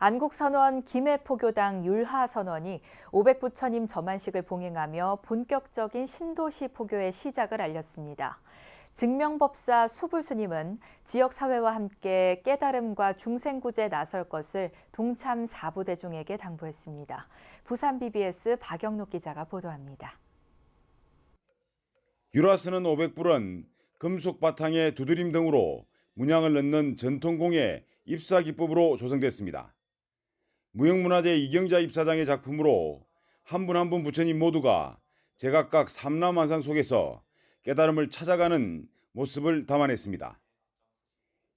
안국선원 김해포교당 율하선원이 500부처님 점안식을 봉행하며 본격적인 신도시 포교의 시작을 알렸습니다. 증명법사 수불스님은 지역사회와 함께 깨달음과 중생구제에 나설 것을 동참 사부대중에게 당부했습니다. 부산 BBS 박영록 기자가 보도합니다. 유라스는 500불은 금속 바탕에 두드림 등으로 문양을 넣는 전통공예 입사 기법으로 조성됐습니다. 무형문화재 이경자 입사장의 작품으로 한 분 한 분 부처님 모두가 제각각 삼라만상 속에서 깨달음을 찾아가는 모습을 담아냈습니다.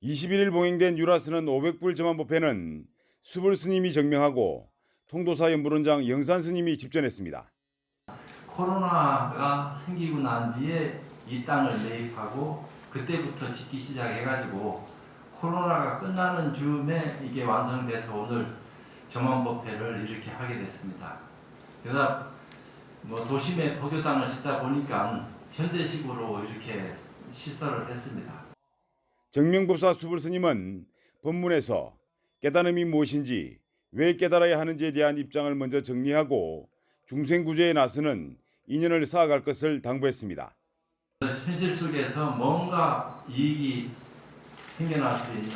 21일 봉행된 유라스는 500불 점안법회는 수불 스님이 정명하고 통도사 연불원장 영산 스님이 집전했습니다. 코로나가 생기고 난 뒤에 이 땅을 매입하고 그때부터 짓기 시작해가지고 코로나가 끝나는 즈음에 이게 완성돼서 오늘 정원법회를 이렇게 하게 됐습니다. 그러다 뭐 도심에 법교당을 짓다 보니까 현대식으로 이렇게 시설을 했습니다. 정명법사 수불 스님은 법문에서 깨달음이 무엇인지 왜 깨달아야 하는지에 대한 입장을 먼저 정리하고 중생구제에 나서는 인연을 쌓아갈 것을 당부했습니다. 현실 속에서 뭔가 이익이 생겨날 수 있는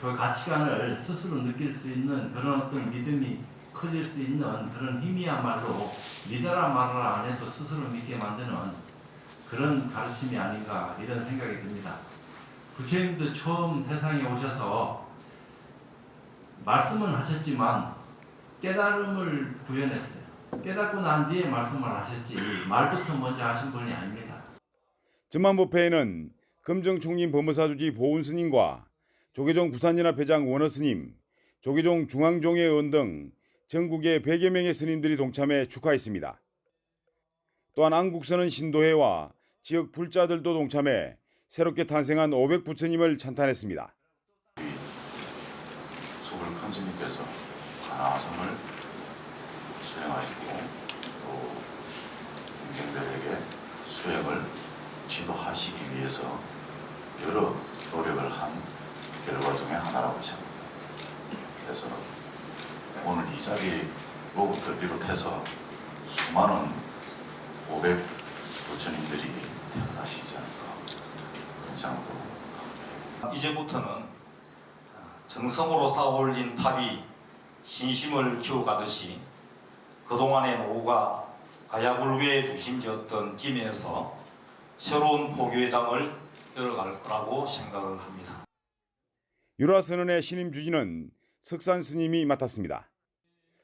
그 가치관을 스스로 느낄 수 있는 그런 어떤 믿음이 커질 수 있는 그런 힘이야말로 믿어라 말아라 안 해도 스스로 믿게 만드는 그런 가르침이 아닌가 이런 생각이 듭니다. 부처님도 처음 세상에 오셔서 말씀은 하셨지만 깨달음을 구현했어요. 깨닫고 난 뒤에 말씀을 하셨지 말부터 먼저 하신 분이 아닙니다. 점안법회에는 금정총림 법무사주지 보훈 스님과 조계종 부산연합 회장 원어 스님, 조계종 중앙종회 의원 등 전국의 100여 명의 스님들이 동참해 축하했습니다. 또한 안국선은 신도회와 지역 불자들도 동참해 새롭게 탄생한 500 부처님을 찬탄했습니다. 수불 큰 스님께서 가나성을 수행하시고 또 중생들에게 수행을 지도하시기 위해서 여러 중에 하나라고 생각합니다. 그래서 오늘 이 자리로부터 비롯해서 수많은 500 부처님들이 태어나시지 않을까 그런 생각도 합니다. 이제부터는 정성으로 쌓아올린 탑이 신심을 키워가듯이 그동안의 노후가 가야불교의 중심지였던 김해에서 새로운 포교의 장을 열어갈 거라고 생각을 합니다. 유라선언의 신임 주지는 석산 스님이 맡았습니다.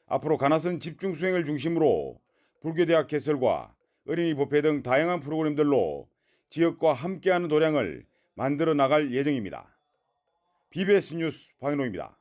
앞으로 가나선 집중 수행을 중심으로 불교대학 개설과 어린이 법회 등 다양한 프로그램들로 지역과 함께하는 도량을 만들어 나갈 예정입니다. BBS 뉴스 박인호입니다.